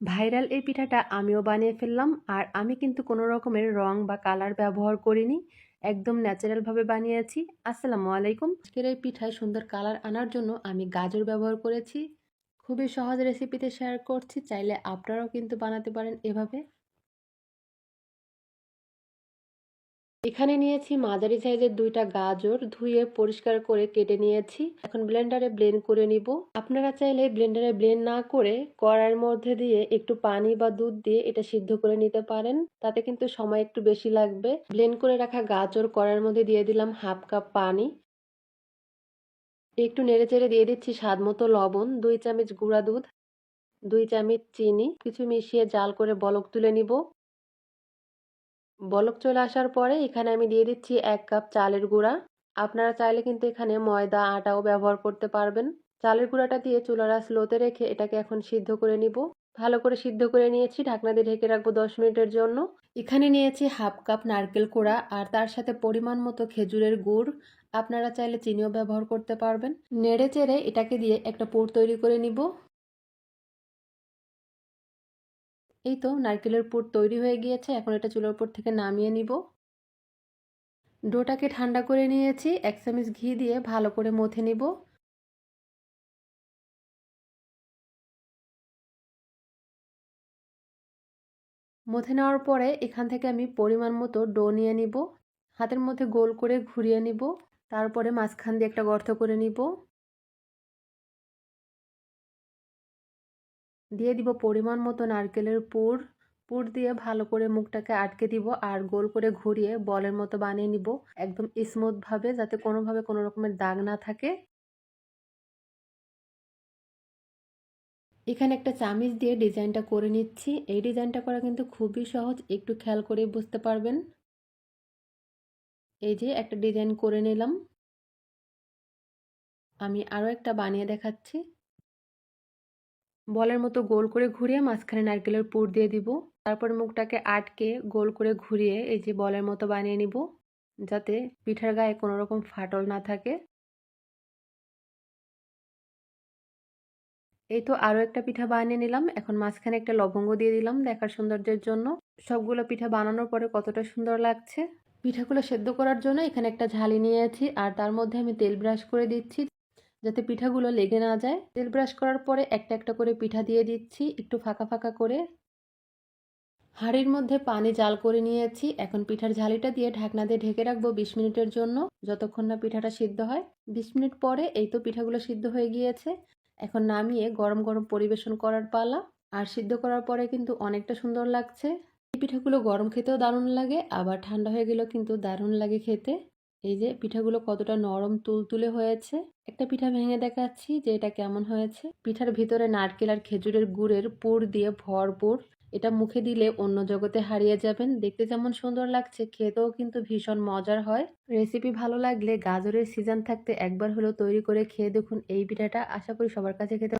Viral এই পিঠাটা আমিও বানিয়ে ফেললাম, আর আমি কিন্তু কোনো রকমের রং বা কালার ব্যবহার করিনি, একদম ন্যাচারালভাবে বানিয়েছি। আসসালামু আলাইকুম। আজকের এই পিঠায় সুন্দর কালার আনার জন্য আমি গাজর ব্যবহার করেছি। খুবই সহজ রেসিপিতে শেয়ার করছি, চাইলে আপনারাও কিন্তু বানাতে পারেন এভাবে। এখানে নিয়েছি মাঝারি সাইজের দুইটা গাজর, ধুয়ে পরিষ্কার করে কেটে নিয়েছি। এখন ব্লেন্ডারে ব্লেন্ড করে নিব। আপনারা চাইলে ব্লেন্ডারে ব্লেন্ড না করে কড়াইয়ের মধ্যে দিয়ে একটু পানি বা দুধ দিয়ে এটা সিদ্ধ করে নিতে পারেন। তাতে কিন্তু সময় একটু বেশি লাগবে। ব্লেন্ড করে রাখা গাজর কড়াইয়ের মধ্যে দিয়ে দিলাম হাফ কাপ পানি। একটু নেড়ে চেড়ে দিয়ে দিচ্ছি স্বাদ মতো লবণ, দুই চামচ গুঁড়া দুধ, দুই চামচ চিনি। কিছু মিশিয়ে জাল করে বলক তুলে নিব। বলক চলে আসার পরে এখানে আমি দিয়ে দিচ্ছি এক কাপ চালের গুঁড়া। আপনারা চাইলে কিন্তু এখানে ময়দা, আটাও ব্যবহার করতে পারবেন। চালের গুঁড়াটা দিয়ে চুলারা স্লোতে রেখে এটাকে এখন সিদ্ধ করে নিব। ভালো করে সিদ্ধ করে নিয়েছি, ঢাকনা দিয়ে ঢেকে রাখব দশ মিনিটের জন্য। এখানে নিয়েছি হাফ কাপ নারকেল কোড়া আর তার সাথে পরিমাণ মতো খেজুরের গুড়। আপনারা চাইলে চিনিও ব্যবহার করতে পারবেন। নেড়ে চেড়ে এটাকে দিয়ে একটা পুর তৈরি করে নিব। এই তো নারকেলের পুর তৈরি হয়ে গিয়েছে, এখন এটা চুলার উপর থেকে নামিয়ে নিব। ডোটাকে ঠান্ডা করে নিয়েছি, এক চামচ ঘি দিয়ে ভালো করে মথে নিব। মথে নেওয়ার পরে এখান থেকে আমি পরিমাণ মতো ডো নিয়ে নিব। হাতের মধ্যে গোল করে ঘুরিয়ে নিব, তারপরে মাঝখান দিয়ে একটা গর্ত করে নিব। দিয়ে দিব পরিমাণ মতো নারকেলের পুর। পুর দিয়ে ভালো করে মুখটাকে আটকে দিব আর গোল করে ঘুরিয়ে বলের মতো বানিয়ে নিব। একদম স্মুথভাবে যাতে কোনোভাবে কোনো রকমের দাগ না থাকে। এখানে একটা চামিচ দিয়ে ডিজাইনটা করে নিচ্ছি। এই ডিজাইনটা করা কিন্তু খুবই সহজ, একটু খেয়াল করে বুঝতে পারবেন। এই যে একটা ডিজাইন করে নিলাম। আমি আরও একটা বানিয়ে দেখাচ্ছি। বলের মতো গোল করে ঘুরিয়ে মাঝখানে নারকেলের পুর দিয়ে দিব। তারপর মুখটাকে আটকে গোল করে ঘুরিয়ে এই যে বলের মতো বানিয়ে নিব, যাতে পিঠার গায়ে কোনো রকম ফাটল না থাকে। এই তো আরও একটা পিঠা বানিয়ে নিলাম। এখন মাঝখানে একটা লবঙ্গ দিয়ে দিলাম দেখার সৌন্দর্যের জন্য। সবগুলো পিঠা বানানোর পরে কতটা সুন্দর লাগছে। পিঠাগুলো সেদ্ধ করার জন্য এখানে একটা ঝালি নিয়েছি, আর তার মধ্যে আমি তেল ব্রাশ করে দিচ্ছি। যাতে পিঠাগুলো লেগে না যায়। তেল ব্রাশ করার পরে একটা একটা করে পিঠা দিয়ে দিচ্ছি, একটু ফাঁকা ফাঁকা করে। হাঁড়ির মধ্যে পানি জাল করে নিয়েছি। এখন পিঠার ঝালিটা দিয়ে ঢাকনা দিয়ে ঢেকে রাখব বিশ মিনিটের জন্য, যতক্ষণ না পিঠাটা সিদ্ধ হয়। বিশ মিনিট পরে এই তো পিঠাগুলো সিদ্ধ হয়ে গিয়েছে। এখন নামিয়ে গরম গরম পরিবেশন করার পালা। আর সিদ্ধ করার পরে কিন্তু অনেকটা সুন্দর লাগছে। এই পিঠাগুলো গরম খেতেও দারুণ লাগে, আবার ঠান্ডা হয়ে গেলেও কিন্তু দারুণ লাগে খেতে। এই যে পিঠাগুলো কতটা নরম তুলতুলে হয়েছে। একটা পিঠা ভেঙে দেখাচ্ছি যে এটা কেমন হয়েছে। পিঠার ভিতরে নারকেল আর খেজুরের গুড়ের পুর দিয়ে ভরপুর। এটা মুখে দিলে অন্য জগতে হারিয়ে যাবেন। দেখতে যেমন সুন্দর লাগছে, খেতেও কিন্তু ভীষণ মজার হয়। রেসিপি ভালো লাগলে গাজরের সিজন থাকতে একবার হলেও তৈরি করে খেয়ে দেখুন এই পিঠাটা। আশা করি সবার কাছে খেতে